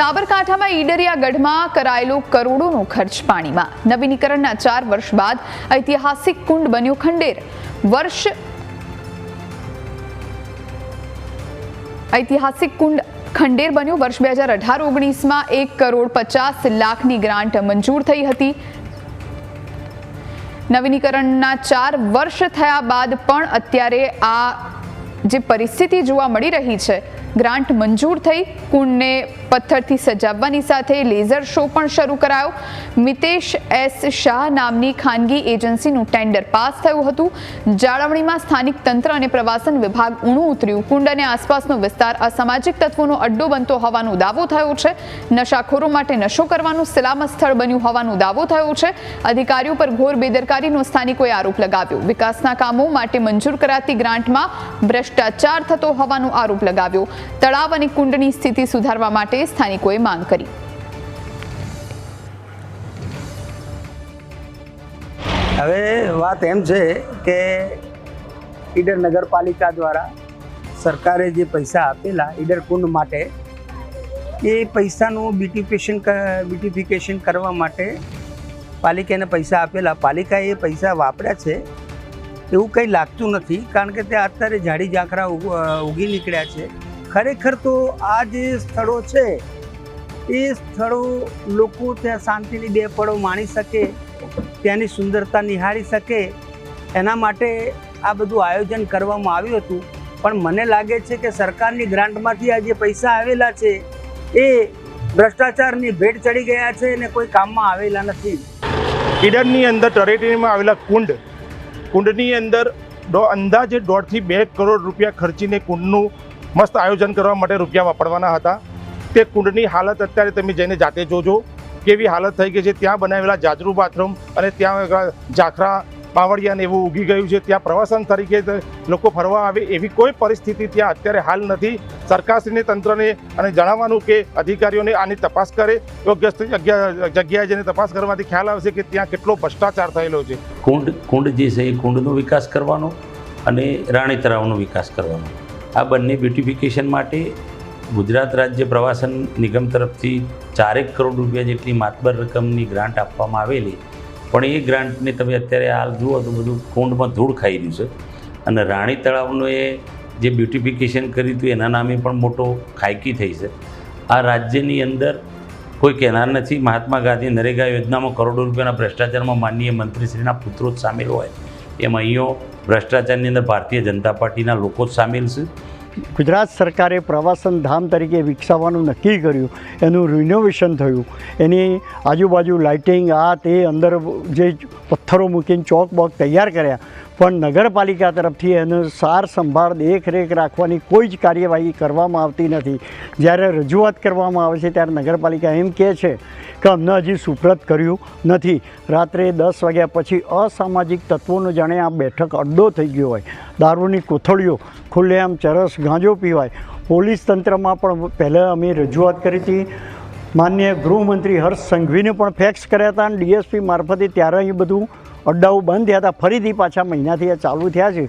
સાબરકાંઠામાં ઈડરિયા કરાયેલો કરોડોનો ખર્ચ પાણીમાં. નવીનીકરણના ચાર વર્ષ બાદ ઐતિહાસિક કુંડ બન્યું ખંડેર. વર્ષ ઐતિહાસિક કુંડ ખંડેર બન્યું. વર્ષ બે હજાર અઢાર ઓગણીસમાં એક કરોડ પચાસ લાખની ગ્રાન્ટ મંજૂર થઈ હતી. નવીનીકરણના ચાર વર્ષ થયા બાદ પણ અત્યારે આ જે પરિસ્થિતિ જોવા મળી રહી છે, ગ્રાન્ટ મંજૂર થઈ, કુંડને પથ્થરથી સજાવવાની સાથે લેઝર શો પણ શરૂ કરાયો. મિતેશ એસ શાહ નામની ખાનગી એજન્સીનું ટેન્ડર પાસ થયું હતું. જાળવણીમાં સ્થાનિક તંત્ર અને પ્રવાસન વિભાગ ઊણું ઉતર્યું. કુંડ અને આસપાસનો વિસ્તાર અસામાજિક તત્વોનો અડ્ડો બનતો હોવાનો દાવો થયો છે. નશાખોરો માટે નશો કરવાનું સલામત સ્થળ બન્યું હોવાનો દાવો થયો છે. અધિકારીઓ પર ઘોર બેદરકારીનો સ્થાનિકોએ આરોપ લગાવ્યો. વિકાસના કામો માટે મંજૂર કરાતી ગ્રાન્ટમાં ભ્રષ્ટાચાર થતો હોવાનો આરોપ લગાવ્યો. તળાવ અને કુંડની સ્થિતિ સુધારવા માટે સ્થાનિકોએ માંગ કરી. હવે વાત એમ છે કે ઈડર નગરપાલિકા દ્વારા સરકારે જે પૈસા આપેલા ઈડર કુંડ માટે, એ પૈસાનું બ્યુટિફિકેશન બ્યુટિફિકેશન કરવા માટે પાલિકાને પૈસા આપેલા. પાલિકાએ એ પૈસા વાપર્યા છે. એવું કંઈ લાગતું નથી, કારણ કે ત્યાં અત્યારે ઝાડી ઝાંખરા ઉગ- નીકળ્યા છે. ખરેખર તો આ જે સ્થળો છે, એ સ્થળો લોકો ત્યાં શાંતિની બે પળો માણી શકે, ત્યાંની સુંદરતા નિહાળી શકે. એના માટે આ બધું આયોજન કરવામાં આવ્યું હતું. પણ મને લાગે છે કે સરકારની ગ્રાન્ટમાંથી આ જે પૈસા આવેલા છે, એ ભ્રષ્ટાચારની ભેટ ચડી ગયા છે અને કોઈ કામમાં આવેલા નથી. ઈડરની અંદર તળેટીમાં આવેલા કુંડ કુંડની અંદર અંદાજે દોઢથી બે કરોડ રૂપિયા ખર્ચીને કુંડનું મસ્ત આયોજન કરવા માટે રૂપિયા વાપરવાના હતા. તે કુંડની હાલત અત્યારે તમે જઈને જાતે જોજો. કેવી હાલત થઈ ગઈ છે. ત્યાં બનાવેલા જાજરૂ બાથરૂમ અને ત્યાં ઝાખરા બાવળિયા ને એવું ઉગી ગયું છે. ત્યાં પ્રવાસન તરીકે લોકો ફરવા આવે એવી કોઈ પરિસ્થિતિ ત્યાં અત્યારે હાલ નથી. સરકારશ્રીને, તંત્રને અને જણાવવાનું કે અધિકારીઓને આની તપાસ કરે. યોગ્ય જગ્યાએ જઈને તપાસ કરવાથી ખ્યાલ આવશે કે ત્યાં કેટલો ભ્રષ્ટાચાર થયેલો છે. કુંડ કુંડ જે છે એ કુંડનો વિકાસ કરવાનો અને રાણી તળાવનો વિકાસ કરવાનો. આ બંને બ્યુટિફિકેશન માટે ગુજરાત રાજ્ય પ્રવાસન નિગમ તરફથી ચારેક કરોડ રૂપિયા જેટલી માતબર રકમની ગ્રાન્ટ આપવામાં આવેલી પણ એ ગ્રાન્ટને તમે અત્યારે હાલ જુઓ તો બધું કુંડમાં ધૂળ ખાઈ ગયું છે. અને રાણી તળાવનું એ જે બ્યુટિફિકેશન કર્યું હતું એના નામે પણ મોટો ખાયકી થઈ છે. આ રાજ્યની અંદર કોઈ કહેનાર નથી. મહાત્મા ગાંધી નરેગા યોજનામાં કરોડો રૂપિયાના ભ્રષ્ટાચારમાં માનનીય મંત્રીશ્રીના પુત્રો જ સામેલ હોય. એમ અહીંયો ભ્રષ્ટાચારની અંદર ભારતીય જનતા પાર્ટીના લોકો જ સામેલ છે. ગુજરાત સરકારે પ્રવાસન ધામ તરીકે વિકસાવવાનું નક્કી કર્યું. એનું રિનોવેશન થયું. એની આજુબાજુ લાઇટિંગ આ તે અંદર જે પથ્થરો મૂકીને ચોક બોક તૈયાર કર્યા. પણ નગરપાલિકા તરફથી એનો સાર સંભાળ, દેખરેખ રાખવાની કોઈ જ કાર્યવાહી કરવામાં આવતી નથી. જ્યારે રજૂઆત કરવામાં આવે છે, ત્યારે નગરપાલિકા એમ કહે છે કે અમને હજી સુપ્રત કર્યું નથી. રાત્રે દસ વાગ્યા પછી અસામાજિક તત્વોનો જાણે આ બેઠક અડ્ડો થઈ ગયો હોય. દારૂની કોથળીઓ, ખુલ્લેઆમ ચરસ ગાંજો પીવાય. પોલીસ તંત્રમાં પણ પહેલાં અમે રજૂઆત કરી હતી. માન્ય ગૃહમંત્રી હર્ષ સંઘવીને પણ ફેક્સ કર્યા હતા અને ડીએસપી મારફતે ત્યારે અહીં બધું અડ્ડાઓ બંધ થયા હતા. ફરીથી પાછા મહિનાથી આ ચાલુ થયા છે.